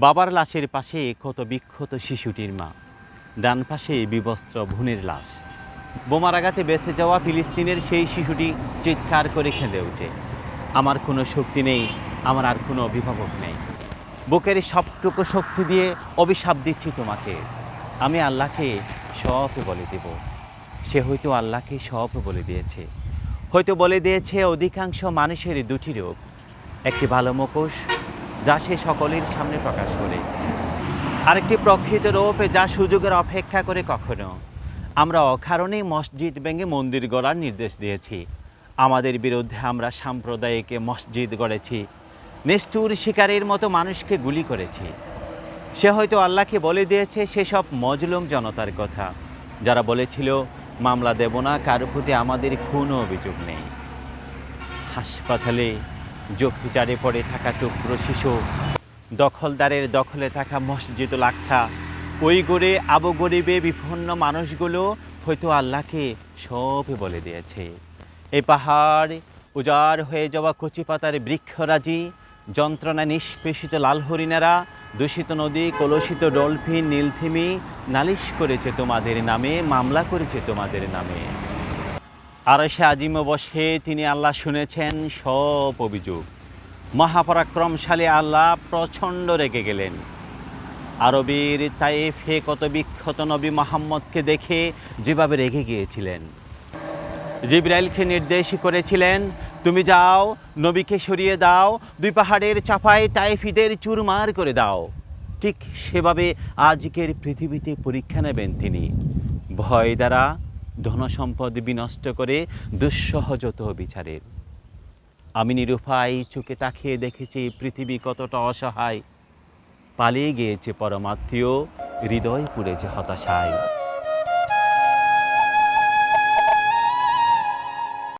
বাবার লাশের পাশে ক্ষত বিক্ষত শিশুটির মা। ডান পাশে বিবস্ত্র ভুনের লাশ। বোমার আঘাতে বেঁচে যাওয়া ফিলিস্তিনের সেই শিশুটি চিৎকার করে কেঁদে ওঠে। আমার কোনো শক্তি নেই, আমার আর কোনো অভিভাবক নেই। বুকের সবটুকু শক্তি দিয়ে অভিশাপ দিচ্ছি তোমাকে। আমি আল্লাহকে সব বলে দেব। সে হয়তো আল্লাহকে সব বলে দিয়েছে। হয়তো বলে দিয়েছে অধিকাংশ মানুষের দুটি রূপ। একটি ভালো মুখোশ যা সে সকলের সামনে প্রকাশ করে। আরেকটি প্রকৃত রূপ যা সুযোগের অপেক্ষা করে কখনো। আমরা অকারণে মসজিদ ভেঙে মন্দির গড়ার নির্দেশ দিয়েছি। আমাদের বিরুদ্ধে আমরা সাম্প্রদায়িক মসজিদ গড়েছি। নিষ্ঠুর শিকারের মতো মানুষকে গুলি করেছি। সে হয়তো আল্লাহকে বলে দিয়েছে সেসব মজলুম জনতার কথা, যারা বলেছিল, মামলা দেব না, কারও প্রতি আমাদের কোনো অভিযোগ নেই। হাসপাতালে জখিচারে পড়ে থাকা টুকরো শিশু। দখলদারের দখলে থাকা মসজিদুল আকসা ওই গড়ে আবু গরিবে বিপন্ন মানুষগুলো হয়তো আল্লাহকে সব বলে দিয়েছে। এই পাহাড় উজাড় হয়ে যাওয়া কচি পাতার বৃক্ষরাজি, যন্ত্রণা নিষ্পেষিত লাল হরিণেরা দূষিত নদী, কলুষিত ডলফিন, নীলথিমি নালিশ করেছে তোমাদের নামে, মামলা করেছে তোমাদের নামে। আর সে আজিম বসে তিনি আল্লাহ শুনেছেন সব অভিযোগ। মহাপরাক্রমশালী আল্লাহ প্রচণ্ড রেগে গেলেন। আরবের তাইফে কত বিখ্যাত নবী মোহাম্মদকে দেখে যেভাবে রেগে গিয়েছিলেন। জিব্রাইলকে নির্দেশ করেছিলেন, তুমি যাও, নবীকে সরিয়ে দাও, দুই পাহাড়ের চাপায় তাইফিদের চুরমার করে দাও। ঠিক সেভাবে আজকের পৃথিবীতে পরীক্ষা নেবেন তিনি। ভয় দ্বারা ধনসম্পদ বিনষ্ট করে দুঃসহজত বিচারে। আমি নিরুপায় চোখে তাকিয়ে দেখেছি পৃথিবী কতটা অসহায়। পালিয়ে গিয়েছে পরমাত্মীয়, হৃদয় পুড়েছে হতাশায়।